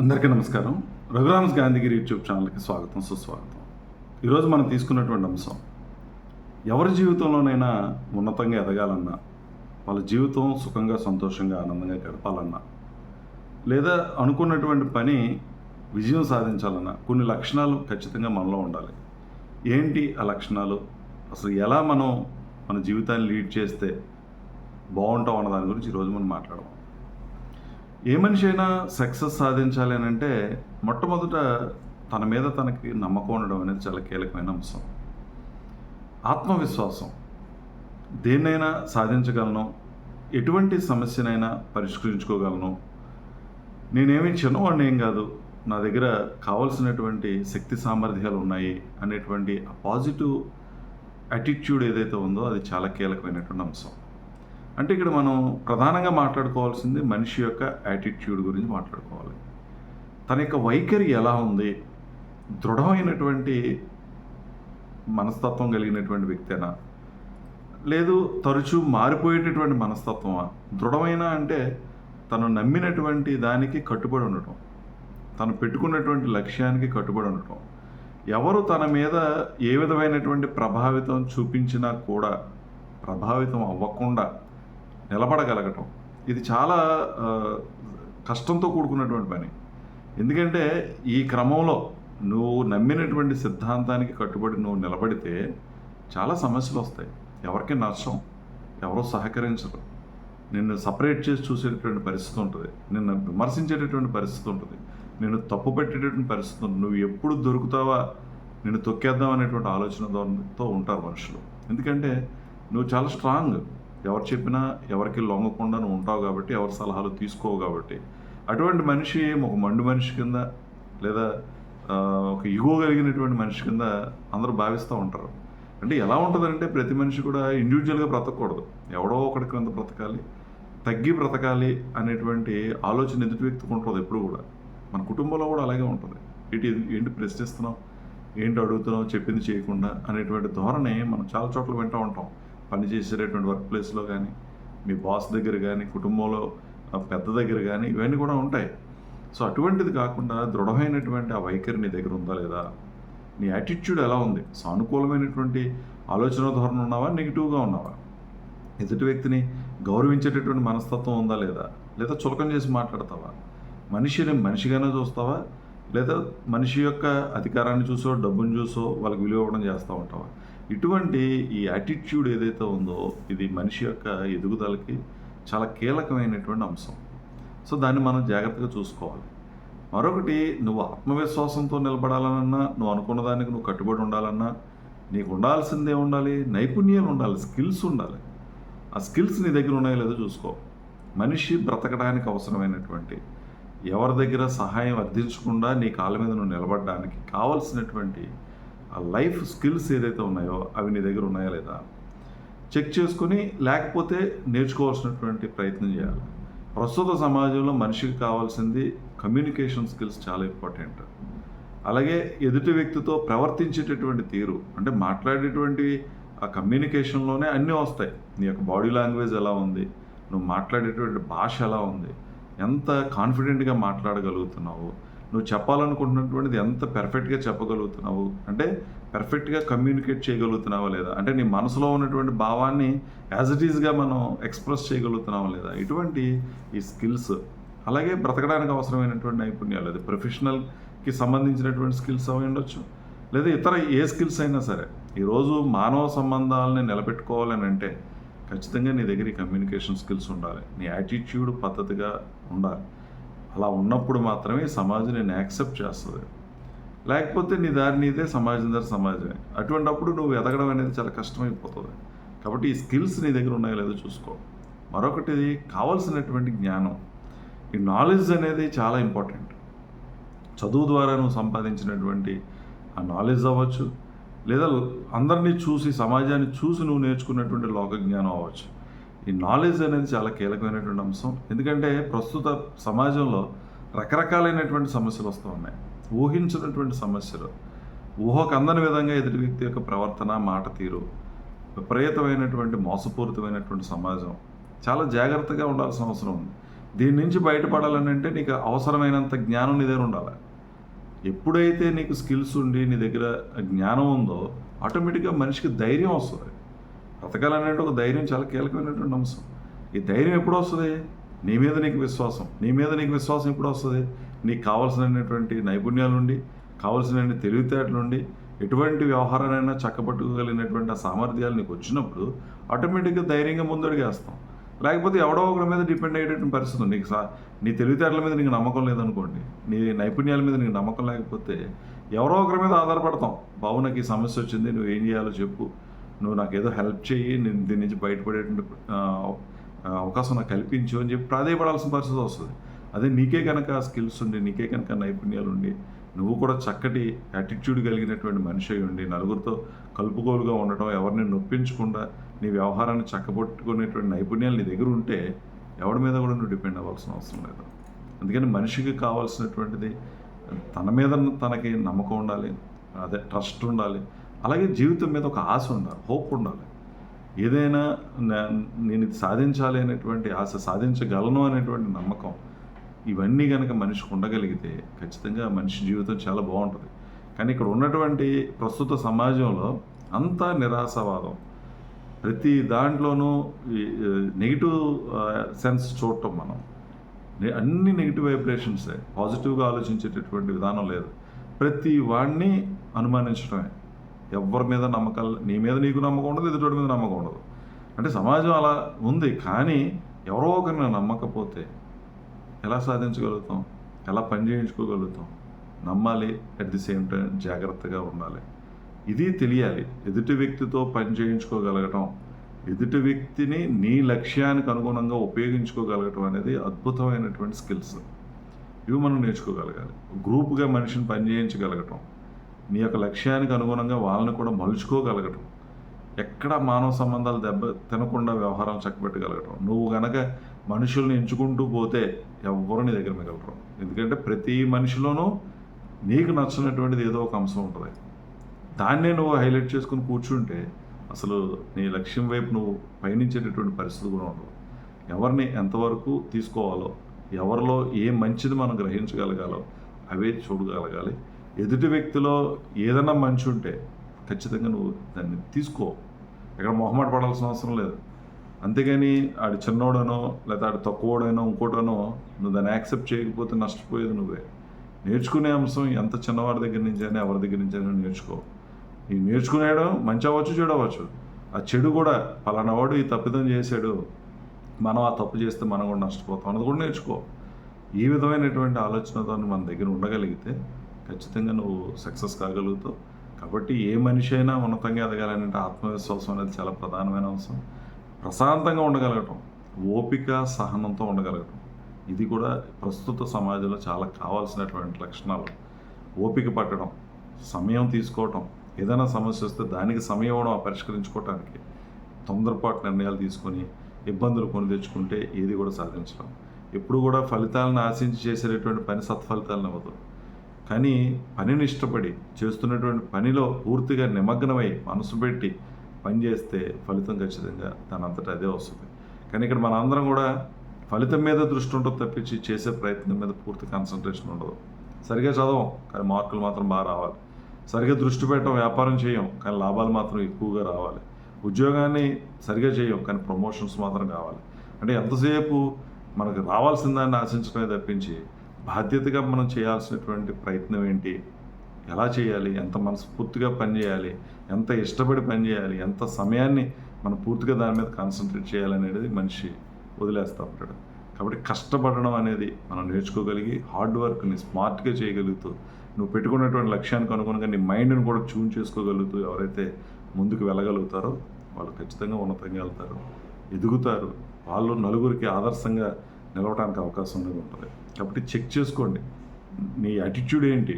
అందరికీ నమస్కారం. రఘురామ్స్ గాంధీగిరి యూట్యూబ్ ఛానల్కి స్వాగతం సుస్వాగతం. ఈరోజు మనం తీసుకున్నటువంటి అంశం ఎవరి జీవితంలోనైనా ఉన్నతంగా ఎదగాలన్నా వాళ్ళ జీవితం సుఖంగా సంతోషంగా ఆనందంగా గడపాలన్నా లేదా అనుకున్నటువంటి పని విజయం సాధించాలన్నా కొన్ని లక్షణాలు ఖచ్చితంగా మనలో ఉండాలి. ఏంటి ఆ లక్షణాలు? అసలు ఎలా మనం మన జీవితాన్ని లీడ్ చేస్తే బాగుంటాం అన్న దాని గురించి ఈరోజు మనం మాట్లాడదాం. ఏ మనిషి అయినా సక్సెస్ సాధించాలి అని అంటే మొట్టమొదట తన మీద తనకి నమ్మకం ఉండడం అనేది చాలా కీలకమైన అంశం. ఆత్మవిశ్వాసం. దేన్నైనా సాధించగలను ఎటువంటి సమస్యనైనా పరిష్కరించుకోగలను. నేనేమి చిన్నవాడిని ఏం కాదు నా దగ్గర కావలసినటువంటి శక్తి సామర్థ్యాలు ఉన్నాయి అనేటువంటి ఆ పాజిటివ్ యాటిట్యూడ్ ఏదైతే ఉందో అది చాలా కీలకమైనటువంటి అంశం. అంటే ఇక్కడ మనం ప్రధానంగా మాట్లాడుకోవాల్సింది మనిషి యొక్క యాటిట్యూడ్ గురించి మాట్లాడుకోవాలి. తన యొక్క వైఖరి ఎలా ఉంది? దృఢమైనటువంటి మనస్తత్వం కలిగినటువంటి వ్యక్తేనా? లేదు తరచూ మారిపోయేటటువంటి మనస్తత్వమా? దృఢమైన అంటే తను నమ్మినటువంటి దానికి కట్టుబడి ఉండటం తను పెట్టుకున్నటువంటి లక్ష్యానికి కట్టుబడి ఉండటం. ఎవరు తన మీద ఏ విధమైనటువంటి ప్రభావితం చూపించినా కూడా ప్రభావితం అవ్వకుండా నిలబడగలగటం. ఇది చాలా కష్టంతో కూడుకున్నటువంటి పని. ఎందుకంటే ఈ క్రమంలో నువ్వు నమ్మినటువంటి సిద్ధాంతానికి కట్టుబడి నువ్వు నిలబడితే చాలా సమస్యలు వస్తాయి. ఎవరికి నష్టం? ఎవరో సహకరించరు. నిన్ను సపరేట్ చేసి చూసేటటువంటి పరిస్థితి ఉంటుంది. నిన్ను విమర్శించేటటువంటి పరిస్థితి ఉంటుంది. నిన్ను తప్పు పెట్టేటటువంటి పరిస్థితి ఉంటుంది. నువ్వు ఎప్పుడు దొరుకుతావా? నిన్ను తొక్కేద్దాం అనేటువంటి ఆలోచనతో ఉంటారు మనుషులు. ఎందుకంటే నువ్వు చాలా స్ట్రాంగ్. ఎవరు చెప్పినా ఎవరికి లొంగకుండా నువ్వు ఉంటావు కాబట్టి ఎవరి సలహాలు తీసుకోవు కాబట్టి. అటువంటి మనిషి ఒక మండు మనిషి కింద లేదా ఒక ఇగో కలిగినటువంటి మనిషి కింద అందరూ భావిస్తూ ఉంటారు. అంటే ఎలా ఉంటుందంటే ప్రతి మనిషి కూడా ఇండివిజువల్గా బ్రతకూడదు. ఎవడో ఒకటి కింద బ్రతకాలి తగ్గి బ్రతకాలి అనేటువంటి ఆలోచన ఎదుటి వ్యక్తికి ఉంటుంది ఎప్పుడు కూడా. మన కుటుంబంలో కూడా అలాగే ఉంటుంది. ఏంటి ఏంటి ప్రశ్నిస్తున్నాం ఏంటి అడుగుతున్నాం చెప్పింది చేయకుండా అనేటువంటి ధోరణి మనం చాలా చోట్ల వింటూ ఉంటాం. పని చేసేటటువంటి వర్క్ ప్లేస్లో కానీ మీ బాస్ దగ్గర కానీ కుటుంబంలో పెద్ద దగ్గర కానీ ఇవన్నీ కూడా ఉంటాయి. సో అటువంటిది కాకుండా దృఢమైనటువంటి ఆ వైఖరి నీ దగ్గర ఉందా లేదా? నీ యాటిట్యూడ్ ఎలా ఉంది? సానుకూలమైనటువంటి ఆలోచన ధోరణి ఉన్నావా? నెగిటివ్గా ఉన్నావా? ఎదుటి వ్యక్తిని గౌరవించేటటువంటి మనస్తత్వం ఉందా లేదా? లేదా చులకం చేసి మాట్లాడతావా? మనిషిని మనిషిగానే చూస్తావా? లేదా మనిషి యొక్క అధికారాన్ని చూసో డబ్బును చూసో వాళ్ళకి విలువ ఇవ్వడం చేస్తూ ఉంటావా? ఇటువంటి ఈ యాటిట్యూడ్ ఏదైతే ఉందో ఇది మనిషి యొక్క ఎదుగుదలకి చాలా కీలకమైనటువంటి అంశం. సో దాన్ని మనం జాగ్రత్తగా చూసుకోవాలి. మరొకటి నువ్వు ఆత్మవిశ్వాసంతో నిలబడాలన్నా నువ్వు అనుకున్న దానికి నువ్వు కట్టుబడి ఉండాలన్నా నీకు ఉండాల్సిందే ఉండాలి నైపుణ్యాలు ఉండాలి స్కిల్స్ ఉండాలి. ఆ స్కిల్స్ నీ దగ్గర ఉన్నాయో లేదో చూసుకో. మనిషి బ్రతకడానికి అవసరమైనటువంటి ఎవరి దగ్గర సహాయం అర్థించకుండా నీ కాళ్ళ మీద నువ్వు నిలబడడానికి కావలసినటువంటి ఆ లైఫ్ స్కిల్స్ ఏదైతే ఉన్నాయో అవి నీ దగ్గర ఉన్నాయా లేదా? చెక్ చేసుకొని లేకపోతే నేర్చుకోవాల్సినటువంటి ప్రయత్నం చేయాలి. ప్రస్తుత సమాజంలో మనిషికి కావాల్సింది కమ్యూనికేషన్ స్కిల్స్ చాలా ఇంపార్టెంట్. అలాగే ఎదుటి వ్యక్తితో ప్రవర్తించేటటువంటి తీరు అంటే మాట్లాడేటువంటి ఆ కమ్యూనికేషన్లోనే అన్నీ వస్తాయి. నీ యొక్క బాడీ లాంగ్వేజ్ ఎలా ఉంది? నువ్వు మాట్లాడేటువంటి భాష ఎలా ఉంది? ఎంత కాన్ఫిడెంట్గా మాట్లాడగలుగుతున్నావు? నువ్వు చెప్పాలనుకుంటున్నటువంటిది ఎంత పెర్ఫెక్ట్గా చెప్పగలుగుతున్నావు? అంటే పెర్ఫెక్ట్గా కమ్యూనికేట్ చేయగలుగుతున్నావా లేదా? అంటే నీ మనసులో ఉన్నటువంటి భావాన్ని యాజ్ ఇట్ ఈస్గా మనం ఎక్స్ప్రెస్ చేయగలుగుతున్నావా లేదా? ఇటువంటి ఈ స్కిల్స్ అలాగే బ్రతకడానికి అవసరమైనటువంటి నైపుణ్యాలు. అది ప్రొఫెషనల్కి సంబంధించినటువంటి స్కిల్స్ అవి ఉండొచ్చు. లేదా ఇతర ఏ స్కిల్స్ అయినా సరే. ఈరోజు మానవ సంబంధాలని నిలబెట్టుకోవాలని అంటే ఖచ్చితంగా నీ దగ్గర కమ్యూనికేషన్ స్కిల్స్ ఉండాలి. నీ యాటిట్యూడ్ పద్ధతిగా ఉండాలి. అలా ఉన్నప్పుడు మాత్రమే సమాజం నేను యాక్సెప్ట్ చేస్తుంది. లేకపోతే నీ దారి నీదే సమాజం దారి సమాజమే. అటువంటప్పుడు నువ్వు ఎదగడం అనేది చాలా కష్టమైపోతుంది. కాబట్టి ఈ స్కిల్స్ నీ దగ్గర ఉన్నాయో లేదో చూసుకో. మరొకటి కావాల్సినటువంటి జ్ఞానం. ఈ నాలెడ్జ్ అనేది చాలా ఇంపార్టెంట్. చదువు ద్వారా నువ్వు సంపాదించినటువంటి ఆ నాలెడ్జ్ అవ్వచ్చు. లేదా అందరినీ చూసి సమాజాన్ని చూసి నువ్వు నేర్చుకున్నటువంటి లోక జ్ఞానం అవ్వచ్చు. ఈ నాలెడ్జ్ అనేది చాలా కీలకమైనటువంటి అంశం. ఎందుకంటే ప్రస్తుత సమాజంలో రకరకాలైనటువంటి సమస్యలు వస్తూ ఉన్నాయి. ఊహించినటువంటి సమస్యలు. ఊహకు అందని విధంగా ఎదుటి వ్యక్తి యొక్క ప్రవర్తన మాట తీరు విపరీతమైనటువంటి మోసపూరితమైనటువంటి సమాజం చాలా జాగ్రత్తగా ఉండాల్సిన అవసరం ఉంది. దీని నుంచి బయటపడాలని అంటే నీకు అవసరమైనంత జ్ఞానం నీ దగ్గర ఉండాలి. ఎప్పుడైతే నీకు స్కిల్స్ ఉండి నీ దగ్గర జ్ఞానం ఉందో ఆటోమేటిక్గా మనిషికి ధైర్యం వస్తుంది. బ్రతకాలనేది ఒక ధైర్యం చాలా కీలకమైనటువంటి అంశం. ఈ ధైర్యం ఎప్పుడు వస్తుంది? నీ మీద నీకు విశ్వాసం. నీ మీద నీకు విశ్వాసం ఎప్పుడు వస్తుంది? నీకు కావాల్సినటువంటి నైపుణ్యాలు ఉండి కావాల్సిన తెలివితేటలు ఉండి ఎటువంటి వ్యవహారానైనా చక్కబట్టుకోగలిగినటువంటి ఆ సామర్థ్యాలు నీకు వచ్చినప్పుడు ఆటోమేటిక్గా ధైర్యంగా ముందడుగేస్తాం. లేకపోతే ఎవడో ఒకరి మీద డిపెండ్ అయ్యేటువంటి పరిస్థితి నీకు సా నీ తెలివితేటల మీద నీకు నమ్మకం లేదనుకోండి నీ నైపుణ్యాల మీద నీకు నమ్మకం లేకపోతే ఎవరో ఒకరి మీద ఆధారపడతాం. బాబు నాకు ఈ సమస్య వచ్చింది నువ్వు ఏం చేయాలో చెప్పు. నువ్వు నాకు ఏదో హెల్ప్ చేయి నేను దీని నుంచి బయటపడేటువంటి అవకాశం నాకు కల్పించు అని చెప్పి ప్రాధాయపడాల్సిన పరిస్థితి వస్తుంది. అదే నీకే కనుక స్కిల్స్ ఉండి నీకే కనుక నైపుణ్యాలు ఉండి నువ్వు కూడా చక్కటి యాటిట్యూడ్ కలిగినటువంటి మనిషి అయి ఉండి నలుగురితో కలుపుకోలుగా ఉండటం ఎవరిని నొప్పించకుండా నీ వ్యవహారాన్ని చక్కబట్టుకునేటువంటి నైపుణ్యాలు నీ దగ్గర ఉంటే ఎవరి మీద కూడా నువ్వు డిపెండ్ అవ్వాల్సిన అవసరం లేదు. అందుకని మనిషికి కావాల్సినటువంటిది తన మీద తనకి నమ్మకం ఉండాలి అదే ట్రస్ట్ ఉండాలి అలాగే జీవితం మీద ఒక ఆశ ఉండాలి హోప్ ఉండాలి. ఏదైనా నేను ఇది సాధించాలి అనేటువంటి ఆశ సాధించగలను అనేటువంటి నమ్మకం ఇవన్నీ కనుక మనిషికి ఉండగలిగితే ఖచ్చితంగా మనిషి జీవితం చాలా బాగుంటుంది. కానీ ఇక్కడ ఉన్నటువంటి ప్రస్తుత సమాజంలో అంతా నిరాశవాదం. ప్రతి దాంట్లోనూ నెగిటివ్ సెన్స్ చూడటం మనం. అన్ని నెగిటివ్ వైబ్రేషన్సే పాజిటివ్గా ఆలోచించేటటువంటి విధానం లేదు. ప్రతి వాడిని అనుమానించడమే ఎవరి మీద నమ్మకాలు నీ మీద నీకు నమ్మకం ఉండదు ఎదుటి మీద నమ్మకం ఉండదు. అంటే సమాజం అలా ఉంది కానీ ఎవరో ఒకరిని నమ్మకపోతే ఎలా సాధించగలుగుతాం? ఎలా పని చేయించుకోగలుగుతాం? నమ్మాలి అట్ ది సేమ్ టైం జాగ్రత్తగా ఉండాలి. ఇది తెలియాలి. ఎదుటి వ్యక్తితో పని చేయించుకోగలగటం ఎదుటి వ్యక్తిని నీ లక్ష్యానికి అనుగుణంగా ఉపయోగించుకోగలగటం అనేది అద్భుతమైనటువంటి స్కిల్స్. ఇవి మనం నేర్చుకోగలగాలి. గ్రూప్గా మనిషిని పని చేయించగలగటం. నీ యొక్క లక్ష్యానికి అనుగుణంగా వాళ్ళని కూడా మలుచుకోగలగటం. ఎక్కడ మానవ సంబంధాలు దెబ్బ తినకుండా వ్యవహారం చక్కబెట్టగలగటం. నువ్వు గనక మనుషుల్ని ఎంచుకుంటూ పోతే ఎవ్వరు నీ దగ్గర మిగలరు. ఎందుకంటే ప్రతి మనిషిలోనూ నీకు నచ్చినటువంటిది ఏదో ఒక అంశం ఉంటుంది. దాన్నే నువ్వు హైలైట్ చేసుకుని కూర్చుంటే అసలు నీ లక్ష్యం వైపు నువ్వు పయనించేటటువంటి పరిస్థితి కూడా ఉండదు. ఎవరిని ఎంతవరకు తీసుకోవాలో ఎవరిలో ఏ మంచిది మనం గ్రహించగలగాలో అవే చూడగలగాలి. ఎదుటి వ్యక్తిలో ఏదైనా మంచి ఉంటే ఖచ్చితంగా నువ్వు దాన్ని తీసుకో. ఎక్కడ మొహమాట పడాల్సిన అవసరం లేదు. అంతేగాని ఆడు చిన్నోడనో లేదా ఆడు తక్కువడనో ఇంకోటనో నువ్వు దాన్ని యాక్సెప్ట్ చేయకపోతే నష్టపోయేది నువ్వే. నేర్చుకునే అంశం ఎంత చిన్నవాడి దగ్గర నుంచి అయినా ఎవరి దగ్గర నుంచి అయినా నేర్చుకో. ఈ నేర్చుకునేయడం మంచి అవ్వచ్చు చెడు అవ్వచ్చు. ఆ చెడు కూడా పలానా వాడు ఈ తప్పిదం చేశాడు. మనం ఆ తప్పు చేస్తే మనం కూడా నష్టపోతాం. అన్నది కూడా నేర్చుకో. ఈ విధమైనటువంటి ఆలోచనతో మన దగ్గర ఉండగలిగితే ఖచ్చితంగా నువ్వు సక్సెస్ కాగలుగుతావు. కాబట్టి ఏ మనిషి అయినా ఉన్నతంగా ఎదగాలంటే ఆత్మవిశ్వాసం అనేది చాలా ప్రధానమైన అంశం. ప్రశాంతంగా ఉండగలగటం ఓపిక సహనంతో ఉండగలగటం ఇది కూడా ప్రస్తుత సమాజంలో చాలా కావాల్సినటువంటి లక్షణాలు. ఓపిక పట్టడం సమయం తీసుకోవటం ఏదైనా సమస్య వస్తే దానికి సమయం ఇవ్వడం పరిష్కరించుకోవటానికి తొందరపాటు నిర్ణయాలు తీసుకొని ఇబ్బందులు కొని తెచ్చుకుంటే ఏది కూడా సాధించడం ఎప్పుడు కూడా ఫలితాలను ఆశించి చేసేటటువంటి పని సత్ఫలితాలను ఇవ్వదు. కానీ పనిని ఇష్టపడి చేస్తున్నటువంటి పనిలో పూర్తిగా నిమగ్నమై మనసు పెట్టి పని చేస్తే ఫలితం ఖచ్చితంగా దాని అంతటా అదే వస్తుంది. కానీ ఇక్కడ మన అందరం కూడా ఫలితం మీద దృష్టి ఉంటుంది తప్పించి చేసే ప్రయత్నం మీద పూర్తి కాన్సన్ట్రేషన్ ఉండదు. సరిగా చదవం కానీ మార్కులు మాత్రం బాగా రావాలి. సరిగా దృష్టి పెట్టడం వ్యాపారం చేయం కానీ లాభాలు మాత్రం ఎక్కువగా రావాలి. ఉద్యోగాన్ని సరిగా చేయం కానీ ప్రమోషన్స్ మాత్రం కావాలి. అంటే ఎంతసేపు మనకు రావాల్సిన దాన్ని ఆశించడమే తప్పించి బాధ్యతగా మనం చేయాల్సినటువంటి ప్రయత్నం ఏంటి? ఎలా చేయాలి? ఎంత మనస్ఫూర్తిగా పని చేయాలి ఎంత ఇష్టపడి పని చేయాలి ఎంత సమయాన్ని మనం పూర్తిగా దాని మీద కాన్సన్ట్రేట్ చేయాలనేది మనిషి వదిలేస్తూ ఉంటాడు. కాబట్టి కష్టపడడం అనేది మనం నేర్చుకోగలిగి హార్డ్ వర్క్ని స్మార్ట్గా చేయగలుగుతూ నువ్వు పెట్టుకున్నటువంటి లక్ష్యానికి అనుగుణంగా నీ మైండ్ని కూడా ట్యూన్ చేసుకోగలుగుతూ ఎవరైతే ముందుకు వెళ్ళగలుగుతారో వాళ్ళు ఖచ్చితంగా ఉన్నతంగా వెళ్తారు. ఎదుగుతారు. వాళ్ళు నలుగురికి ఆదర్శంగా నిలవడానికి అవకాశం అనేది ఉంటుంది. కాబట్టి చెక్ చేసుకోండి. నీ యాటిట్యూడ్ ఏంటి?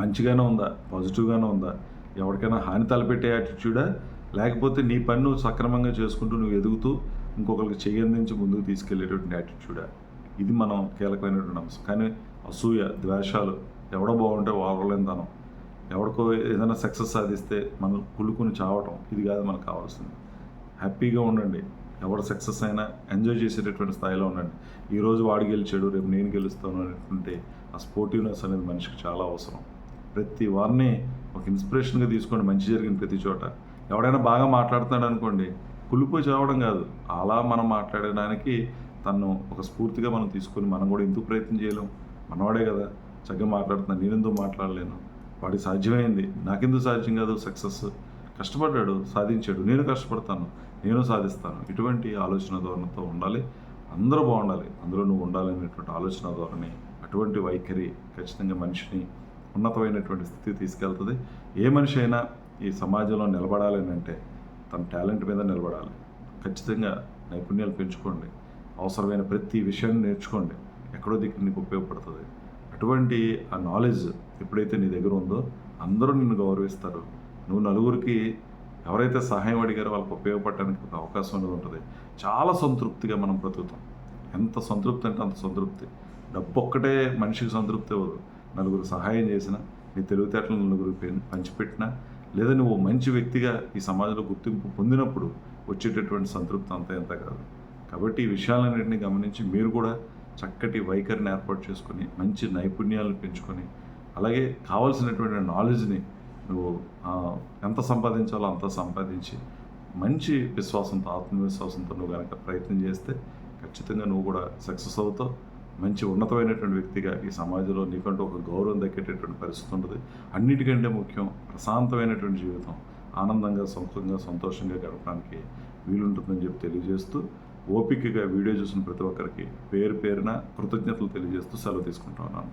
మంచిగానే ఉందా? పాజిటివ్గానే ఉందా? ఎవరికైనా హాని తలపెట్టే యాటిట్యూడా లేకపోతే నీ పని నువ్వు సక్రమంగా చేసుకుంటూ నువ్వు ఎదుగుతూ ఇంకొకరికి చెయ్యందించి ముందుకు తీసుకెళ్ళేటువంటి యాటిట్యూడా ఇది మనం కీలకమైనటువంటి అంశం. కానీ అసూయ ద్వేషాలు ఎవడో బాగుంటే వాడలేనితనం ఎవరికో ఏదైనా సక్సెస్ సాధిస్తే మనం కులుకుని చావటం ఇది కాదు మనకు కావాల్సింది. హ్యాపీగా ఉండండి. ఎవరు సక్సెస్ అయినా ఎంజాయ్ చేసేటటువంటి స్థాయిలో ఉండండి. ఈరోజు వాడు గెలిచాడు రేపు నేను గెలుస్తాను అనేటువంటి ఆ స్పోర్టివ్నెస్ అనేది మనిషికి చాలా అవసరం. ప్రతి వారిని ఒక ఇన్స్పిరేషన్గా తీసుకోండి మంచి జరిగిన ప్రతి చోట. ఎవడైనా బాగా మాట్లాడుతున్నాడు అనుకోండి కులిపోయి చావడం కాదు. అలా మనం మాట్లాడడానికి తను ఒక స్ఫూర్తిగా మనం తీసుకొని మనం కూడా ఎందుకు ప్రయత్నం చేయలేం? మనవాడే కదా. చక్కగా మాట్లాడుతున్నాను నేనెందుకు మాట్లాడలేను? వాడికి సాధ్యమైంది. నాకెందుకు సాధ్యం కాదు? సక్సెస్. కష్టపడ్డాడు సాధించాడు. నేను కష్టపడతాను. నేను సాధిస్తాను. ఇటువంటి ఆలోచన ధోరణితో ఉండాలి. అందరూ బాగుండాలి. అందులో నువ్వు ఉండాలి అనేటువంటి ఆలోచన ధోరణి అటువంటి వైఖరి ఖచ్చితంగా మనిషిని ఉన్నతమైనటువంటి స్థితికి తీసుకెళ్తుంది. ఏ మనిషి అయినా ఈ సమాజంలో నిలబడాలి అంటే తన టాలెంట్ మీద నిలబడాలి. ఖచ్చితంగా నైపుణ్యాలు పెంచుకోండి. అవసరమైన ప్రతి విషయాన్ని నేర్చుకోండి. ఎక్కడో దిక్కు నీకు ఉపయోగపడుతుంది. అటువంటి ఆ నాలెడ్జ్ ఎప్పుడైతే నీ దగ్గర ఉందో అందరూ నిన్ను గౌరవిస్తారు. నువ్వు నలుగురికి ఎవరైతే సహాయం అడిగారో వాళ్ళకి ఉపయోగపడడానికి ఒక అవకాశం అనేది ఉంటుంది. చాలా సంతృప్తిగా మనం బ్రతుకుతాం. ఎంత సంతృప్తి అంటే అంత సంతృప్తి. డబ్బు ఒక్కటే మనిషికి సంతృప్తి అవ్వదు. నలుగురు సహాయం చేసిన నీ తెలివితేటలు నలుగురు పెన్- పంచిపెట్టినా లేదా నువ్వు మంచి వ్యక్తిగా ఈ సమాజంలో గుర్తింపు పొందినప్పుడు వచ్చేటటువంటి సంతృప్తి అంత ఎంత కాదు. కాబట్టి ఈ విషయాలన్నింటినీ గమనించి మీరు కూడా చక్కటి వైఖరిని ఏర్పాటు చేసుకొని మంచి నైపుణ్యాలను పెంచుకొని అలాగే కావాల్సినటువంటి నాలెడ్జ్ని నువ్వు ఎంత సంపాదించాలో అంత సంపాదించి మంచి విశ్వాసంతో ఆత్మవిశ్వాసంతో నువ్వు కనుక ప్రయత్నం చేస్తే ఖచ్చితంగా నువ్వు కూడా సక్సెస్ అవుతావు. మంచి ఉన్నతమైనటువంటి వ్యక్తిగా ఈ సమాజంలో నీకంటూ ఒక గౌరవం దక్కేటటువంటి పరిస్థితి ఉంటుంది. అన్నిటికంటే ముఖ్యం ప్రశాంతమైనటువంటి జీవితం ఆనందంగా సుఖంగా సంతోషంగా గడపడానికి వీలుంటుందని చెప్పి తెలియజేస్తూ ఓపికగా వీడియో చూసిన ప్రతి ఒక్కరికి పేరు పేరున కృతజ్ఞతలు తెలియజేస్తూ సెలవు తీసుకుంటా ఉన్నాను.